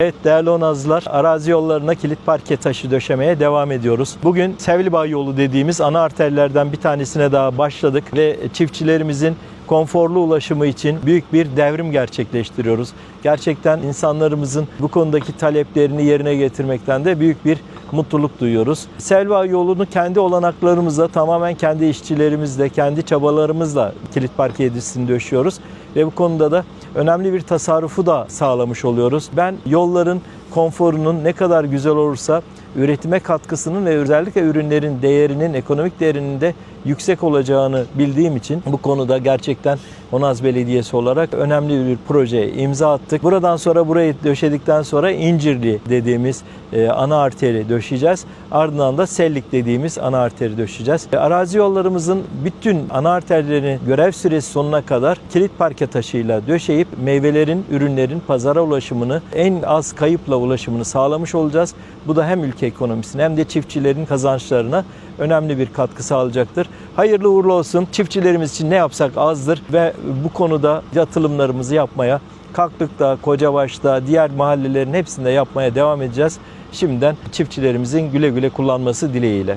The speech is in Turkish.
Evet değerli onazlar, arazi yollarına kilit parke taşı döşemeye devam ediyoruz. Bugün Sevlibağ yolu dediğimiz ana arterlerden bir tanesine daha başladık ve çiftçilerimizin konforlu ulaşımı için büyük bir devrim gerçekleştiriyoruz. Gerçekten insanlarımızın bu konudaki taleplerini yerine getirmekten de büyük bir mutluluk duyuyoruz. Selva yolunu kendi olanaklarımızla, tamamen kendi işçilerimizle, kendi çabalarımızla kilit parke edisini döşüyoruz. Ve bu konuda da önemli bir tasarrufu da sağlamış oluyoruz. Ben yolların konforunun ne kadar güzel olursa üretime katkısının ve özellikle ürünlerin değerinin, ekonomik değerinin de yüksek olacağını bildiğim için bu konuda gerçekten Honaz Belediyesi olarak önemli bir projeye imza attık. Buradan sonra burayı döşedikten sonra İncirli dediğimiz e, ana arteri döşeyeceğiz. Ardından da Sellik dediğimiz ana arteri döşeyeceğiz. E, Arazi yollarımızın bütün ana arterlerini görev süresi sonuna kadar kilit parke taşıyla döşeyip meyvelerin, ürünlerin pazara ulaşımını en az kayıpla ulaşımını sağlamış olacağız. Bu da hem ülke ekonomisine hem de çiftçilerin kazançlarına önemli bir katkı sağlayacaktır. Hayırlı uğurlu olsun. Çiftçilerimiz için ne yapsak azdır ve bu konuda yatırımlarımızı yapmaya Kalklık'ta, Kocabaş'ta, diğer mahallelerin hepsinde yapmaya devam edeceğiz. Şimdiden çiftçilerimizin güle güle kullanması dileğiyle.